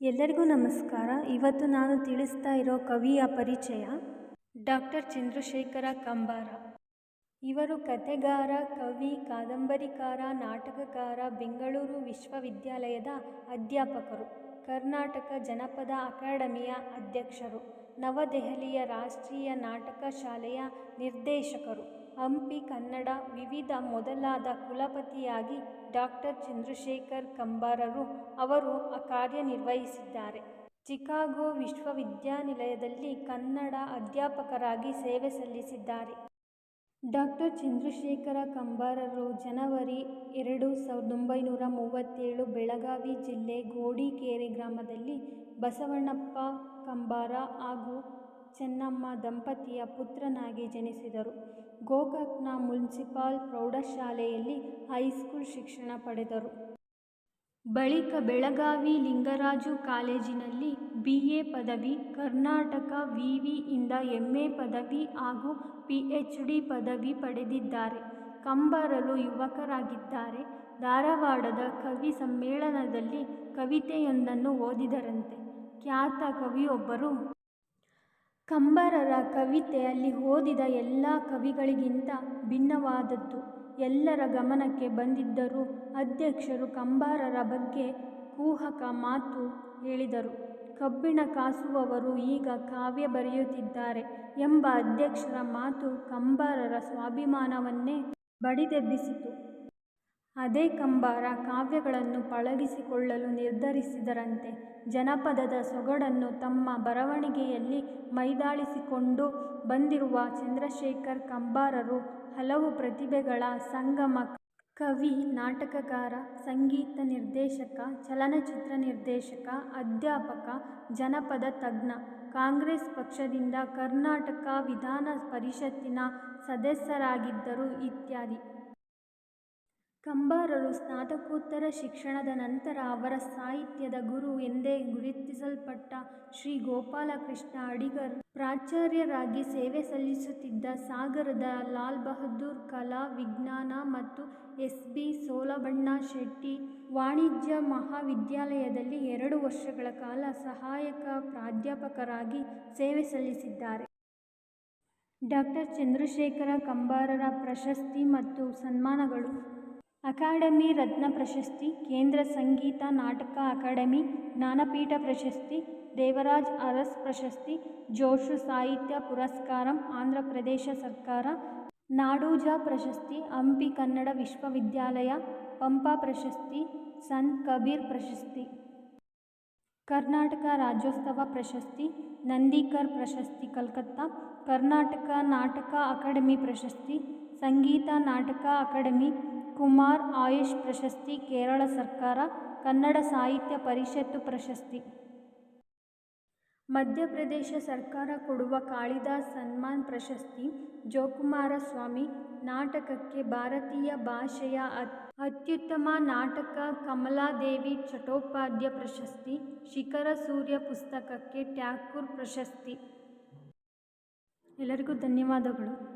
ಎಲ್ಲರಿಗೂ ನಮಸ್ಕಾರ. ಇವತ್ತು ನಾನು ತಿಳಿಸ್ತಾ ಇರೋ ಕವಿಯ ಪರಿಚಯ, ಡಾಕ್ಟರ್ ಚಂದ್ರಶೇಖರ ಕಂಬಾರ. ಇವರು ಕಥೆಗಾರ, ಕವಿ, ಕಾದಂಬರಿಕಾರ, ನಾಟಕಕಾರ, ಬೆಂಗಳೂರು ವಿಶ್ವವಿದ್ಯಾಲಯದ ಅಧ್ಯಾಪಕರು, ಕರ್ನಾಟಕ ಜನಪದ ಅಕಾಡೆಮಿಯ ಅಧ್ಯಕ್ಷರು. ನವದೆಹಲಿಯ ರಾಷ್ಟ್ರೀಯ ನಾಟಕ ಶಾಲೆಯ ನಿರ್ದೇಶಕರು. ಹಂಪಿ, ಕನ್ನಡ, ವಿವಿಧ ಮೊದಲಾದ ಕುಲಪತಿಯಾಗಿ ಡಾಕ್ಟರ್ ಚಂದ್ರಶೇಖರ್ ಕಂಬಾರರು ಅವರು ಕಾರ್ಯನಿರ್ವಹಿಸಿದ್ದಾರೆ. ಚಿಕಾಗೋ ವಿಶ್ವವಿದ್ಯಾನಿಲಯದಲ್ಲಿ ಕನ್ನಡ ಅಧ್ಯಾಪಕರಾಗಿ ಸೇವೆ ಸಲ್ಲಿಸಿದ್ದಾರೆ. ಡಾಕ್ಟರ್ ಚಂದ್ರಶೇಖರ ಕಂಬಾರರು ಜನವರಿ ಎರಡು ಸಾವಿರದ ಒಂಬೈನೂರ ಮೂವತ್ತೇಳು ಬೆಳಗಾವಿ ಜಿಲ್ಲೆ ಗೋಡಿಕೆರೆ ಗ್ರಾಮದಲ್ಲಿ ಬಸವಣ್ಣಪ್ಪ ಕಂಬಾರ ಹಾಗೂ ಚೆನ್ನಮ್ಮ ದಂಪತಿಯ ಪುತ್ರನಾಗಿ ಜನಿಸಿದರು. ಗೋಕಾಕ್ನ ಮುನ್ಸಿಪಾಲ್ ಪ್ರೌಢಶಾಲೆಯಲ್ಲಿ ಹೈಸ್ಕೂಲ್ ಶಿಕ್ಷಣ ಪಡೆದರು. ಬಳಿಕ ಬೆಳಗಾವಿ ಲಿಂಗರಾಜು ಕಾಲೇಜಿನಲ್ಲಿ ಬಿ ಎ ಪದವಿ, ಕರ್ನಾಟಕ ವಿವಿಯಿಂದ ಎಂ ಎ ಪದವಿ ಹಾಗೂ ಪಿ ಎಚ್ ಡಿ ಪದವಿ ಪಡೆದಿದ್ದಾರೆ. ಕಂಬರಲು ಯುವಕರಾಗಿದ್ದಾರೆ. ಧಾರವಾಡದ ಕವಿ ಸಮ್ಮೇಳನದಲ್ಲಿ ಕವಿತೆಯೊಂದನ್ನು ಓದಿದರಂತೆ. ಖ್ಯಾತ ಕವಿಯೊಬ್ಬರು ಕಂಬರರ ಕವಿತೆ ಅಲ್ಲಿ ಓದಿದ ಎಲ್ಲ ಕವಿಗಳಿಗಿಂತ ಭಿನ್ನವಾದದ್ದು. ಎಲ್ಲರ ಗಮನಕ್ಕೆ ಬಂದಿದ್ದರೂ ಅಧ್ಯಕ್ಷರು ಕಂಬಾರರ ಬಗ್ಗೆ ಕೂಹಕ ಮಾತು ಹೇಳಿದರು. ಕಬ್ಬಿಣ ಕಾಸುವವರು ಈಗ ಕಾವ್ಯ ಬರೆಯುತ್ತಿದ್ದಾರೆ ಎಂಬ ಅಧ್ಯಕ್ಷರ ಮಾತು ಕಂಬಾರರ ಸ್ವಾಭಿಮಾನವನ್ನೇ ಬಡಿದೆಬ್ಬಿಸಿತು. ಅದೇ ಕಂಬಾರ ಕಾವ್ಯಗಳನ್ನು ಪಳಗಿಸಿಕೊಳ್ಳಲು ನಿರ್ಧರಿಸಿದರಂತೆ ಜನಪದದ ಸೊಗಡನ್ನು ತಮ್ಮ ಬರವಣಿಗೆಯಲ್ಲಿ ಮೈದಾಳಿಸಿಕೊಂಡು ಬಂದಿರುವ ಚಂದ್ರಶೇಖರ್ ಕಂಬಾರರು ಹಲವು ಪ್ರತಿಭೆಗಳ ಸಂಗಮ ಕವಿ, ನಾಟಕಕಾರ, ಸಂಗೀತ ನಿರ್ದೇಶಕ, ಚಲನಚಿತ್ರ ನಿರ್ದೇಶಕ, ಅಧ್ಯಾಪಕ, ಜನಪದ ತಜ್ಞ, ಕಾಂಗ್ರೆಸ್ ಪಕ್ಷದಿಂದ ಕರ್ನಾಟಕ ವಿಧಾನ ಪರಿಷತ್ತಿನ ಸದಸ್ಯರಾಗಿದ್ದರು ಇತ್ಯಾದಿ. ಕಂಬಾರರು ಸ್ನಾತಕೋತ್ತರ ಶಿಕ್ಷಣದ ನಂತರ ಅವರ ಸಾಹಿತ್ಯದ ಗುರು ಎಂದೇ ಗುರುತಿಸಲ್ಪಟ್ಟ ಶ್ರೀ ಗೋಪಾಲಕೃಷ್ಣ ಅಡಿಗರ್, ಪ್ರಾಚಾರ್ಯರಾಗಿ ಸೇವೆ ಸಲ್ಲಿಸುತ್ತಿದ್ದ ಸಾಗರದ ಲಾಲ್ ಬಹದ್ದೂರ್ ಕಲಾ ವಿಜ್ಞಾನ ಮತ್ತು ಎಸ್ ಬಿ ಸೋಲಬಣ್ಣ ಶೆಟ್ಟಿ ವಾಣಿಜ್ಯ ಮಹಾವಿದ್ಯಾಲಯದಲ್ಲಿ ಎರಡು ವರ್ಷಗಳ ಕಾಲ ಸಹಾಯಕ ಪ್ರಾಧ್ಯಾಪಕರಾಗಿ ಸೇವೆ ಸಲ್ಲಿಸಿದ್ದಾರೆ. ಡಾಕ್ಟರ್ ಚಂದ್ರಶೇಖರ ಕಂಬಾರರ ಪ್ರಶಸ್ತಿ ಮತ್ತು ಸನ್ಮಾನಗಳು ಅಕಾಡೆಮಿ ರತ್ನ ಪ್ರಶಸ್ತಿ ಕೇಂದ್ರ ಸಂಗೀತ ನಾಟಕ ಅಕಾಡೆಮಿ ಜ್ಞಾನಪೀಠ ಪ್ರಶಸ್ತಿ ದೇವರಾಜ್ ಅರಸ್ ಪ್ರಶಸ್ತಿ ಜೋಶು ಸಾಹಿತ್ಯ ಪುರಸ್ಕಾರಂ ಆಂಧ್ರ ಪ್ರದೇಶ ಸರ್ಕಾರ ನಾಡೋಜ ಪ್ರಶಸ್ತಿ ಹಂಪಿ ಕನ್ನಡ ವಿಶ್ವವಿದ್ಯಾಲಯ ಪಂಪ ಪ್ರಶಸ್ತಿ ಸಂತ್ ಕಬೀರ್ ಪ್ರಶಸ್ತಿ ಕರ್ನಾಟಕ ರಾಜ್ಯೋತ್ಸವ ಪ್ರಶಸ್ತಿ ನಂದೀಕರ್ ಪ್ರಶಸ್ತಿ ಕಲ್ಕತ್ತಾ ಕರ್ನಾಟಕ ನಾಟಕ ಅಕಾಡೆಮಿ ಪ್ರಶಸ್ತಿ ಸಂಗೀತ ನಾಟಕ ಅಕಾಡೆಮಿ ಕುಮಾರ್ ಆಯುಷ್ ಪ್ರಶಸ್ತಿ, ಕೇರಳ ಸರ್ಕಾರ, ಕನ್ನಡ ಸಾಹಿತ್ಯ ಪರಿಷತ್ತು ಪ್ರಶಸ್ತಿ. ಮಧ್ಯಪ್ರದೇಶ ಸರ್ಕಾರ ಕೊಡುವ ಕಾಳಿದಾಸ್ ಸನ್ಮಾನ್ ಪ್ರಶಸ್ತಿ, ಜೋಕುಮಾರ ಸ್ವಾಮಿ, ನಾಟಕಕ್ಕೆ ಭಾರತೀಯ ಭಾಷೆಯ ಅತ್ಯುತ್ತಮ ನಾಟಕ ಕಮಲಾದೇವಿ ಚಟೋಪಾಧ್ಯ ಪ್ರಶಸ್ತಿ, ಶಿಖರ ಸೂರ್ಯ ಪುಸ್ತಕಕ್ಕೆ ಟ್ಯಾಕೂರ್ ಪ್ರಶಸ್ತಿ. ಎಲ್ಲರಿಗೂ ಧನ್ಯವಾದಗಳು.